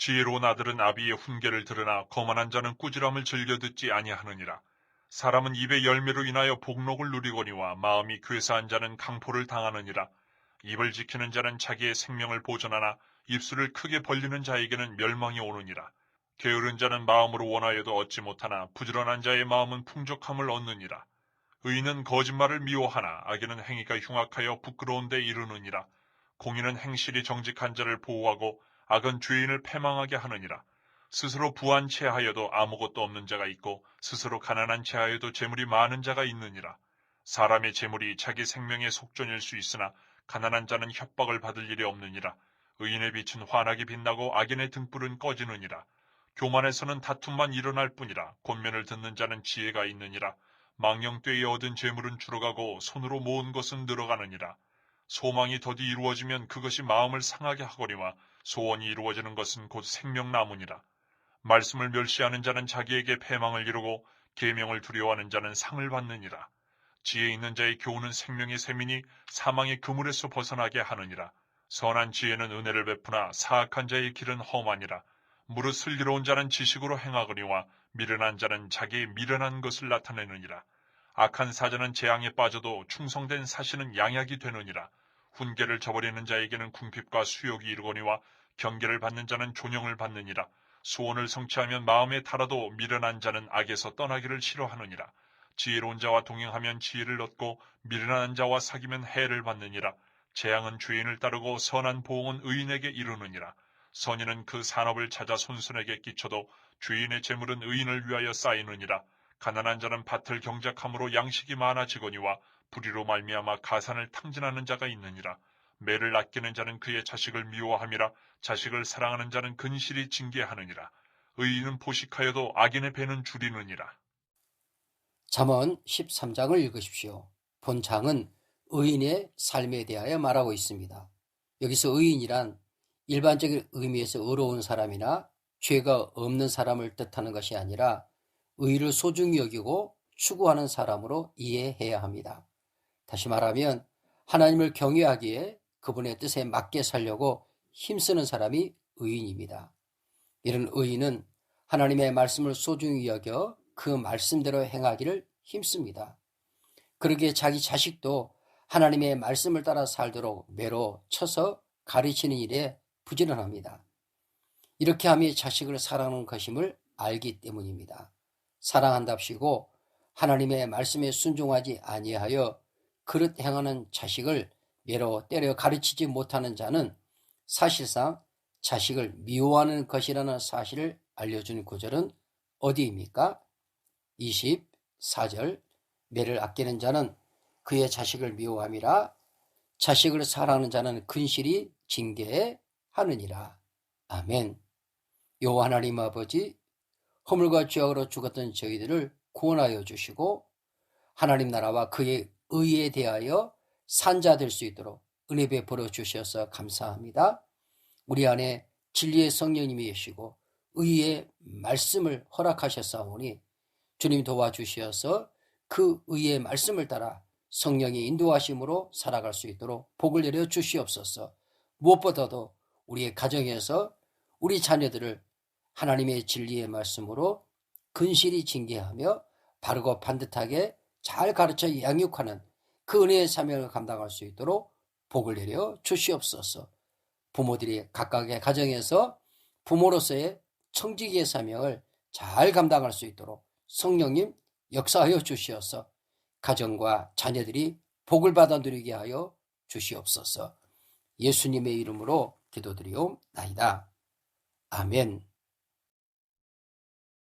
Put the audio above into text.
지혜로운 아들은 아비의 훈계를 들으나 거만한 자는 꾸지람을 즐겨 듣지 아니하느니라. 사람은 입의 열매로 인하여 복록을 누리거니와 마음이 괴사한 자는 강포를 당하느니라. 입을 지키는 자는 자기의 생명을 보존하나 입술을 크게 벌리는 자에게는 멸망이 오느니라. 게으른 자는 마음으로 원하여도 얻지 못하나 부지런한 자의 마음은 풍족함을 얻느니라. 의인은 거짓말을 미워하나 악인은 행위가 흉악하여 부끄러운 데 이르느니라. 공인은 행실이 정직한 자를 보호하고 악은 죄인을 패망하게 하느니라. 스스로 부한 채하여도 아무것도 없는 자가 있고 스스로 가난한 채하여도 재물이 많은 자가 있느니라. 사람의 재물이 자기 생명의 속전일 수 있으나 가난한 자는 협박을 받을 일이 없느니라. 의인의 빛은 환하게 빛나고 악인의 등불은 꺼지느니라. 교만에서는 다툼만 일어날 뿐이라. 권면을 듣는 자는 지혜가 있느니라. 망령되이 얻은 재물은 줄어가고 손으로 모은 것은 늘어가느니라. 소망이 더디 이루어지면 그것이 마음을 상하게 하거니와 소원이 이루어지는 것은 곧 생명나무니라. 말씀을 멸시하는 자는 자기에게 패망을 이루고 계명을 두려워하는 자는 상을 받느니라. 지혜 있는 자의 교훈은 생명의 셈이니 사망의 그물에서 벗어나게 하느니라. 선한 지혜는 은혜를 베푸나 사악한 자의 길은 험하니라. 무릇 슬기로운 자는 지식으로 행하거니와 미련한 자는 자기의 미련한 것을 나타내느니라. 악한 사자는 재앙에 빠져도 충성된 사신은 양약이 되느니라. 훈계를 저버리는 자에게는 궁핍과 수욕이 이르거니와 경계를 받는 자는 존영을 받느니라. 소원을 성취하면 마음에 달아도 미련한 자는 악에서 떠나기를 싫어하느니라. 지혜로운 자와 동행하면 지혜를 얻고 미련한 자와 사귀면 해를 받느니라. 재앙은 죄인을 따르고 선한 보응은 의인에게 이르느니라. 선인은 그 산업을 찾아 손손에게 끼쳐도 죄인의 재물은 의인을 위하여 쌓이느니라. 가난한 자는 밭을 경작함으로 양식이 많아지거니와 불의로 말미암아 가산을 탕진하는 자가 있느니라. 매를 아끼는 자는 그의 자식을 미워함이라 자식을 사랑하는 자는 근실이 징계하느니라. 의인은 포식하여도 악인의 배는 줄이느니라. 잠언 13장을 읽으십시오. 본장은 의인의 삶에 대하여 말하고 있습니다. 여기서 의인이란 일반적인 의미에서 의로운 사람이나 죄가 없는 사람을 뜻하는 것이 아니라 의를 소중히 여기고 추구하는 사람으로 이해해야 합니다. 다시 말하면 하나님을 경외하기에 그분의 뜻에 맞게 살려고 힘쓰는 사람이 의인입니다. 이런 의인은 하나님의 말씀을 소중히 여겨 그 말씀대로 행하기를 힘씁니다. 그러기에 자기 자식도 하나님의 말씀을 따라 살도록 매로 쳐서 가르치는 일에 부지런합니다. 이렇게 함이 자식을 사랑하는 것임을 알기 때문입니다. 사랑한답시고 하나님의 말씀에 순종하지 아니하여 그릇 행하는 자식을 매로 때려 가르치지 못하는 자는 사실상 자식을 미워하는 것이라는 사실을 알려주는 구절은 어디입니까? 24절 매를 아끼는 자는 그의 자식을 미워함이라 자식을 사랑하는 자는 근실이 징계하느니라. 아멘. 요 하나님 아버지 허물과 죄악으로 죽었던 저희들을 구원하여 주시고 하나님 나라와 그의 의에 대하여 산자 될 수 있도록 은혜 베풀어 주셔서 감사합니다. 우리 안에 진리의 성령님이 계시고 의의 말씀을 허락하셨사오니 주님 도와주시어서 그 의의 말씀을 따라 성령의 인도하심으로 살아갈 수 있도록 복을 내려 주시옵소서. 무엇보다도 우리의 가정에서 우리 자녀들을 하나님의 진리의 말씀으로 근실히 징계하며 바르고 반듯하게 잘 가르쳐 양육하는 그 은혜의 사명을 감당할 수 있도록 복을 내려 주시옵소서. 부모들이 각각의 가정에서 부모로서의 청지기의 사명을 잘 감당할 수 있도록 성령님 역사하여 주시어서 가정과 자녀들이 복을 받아 누리게 하여 주시옵소서. 예수님의 이름으로 기도드리옵나이다. 아멘.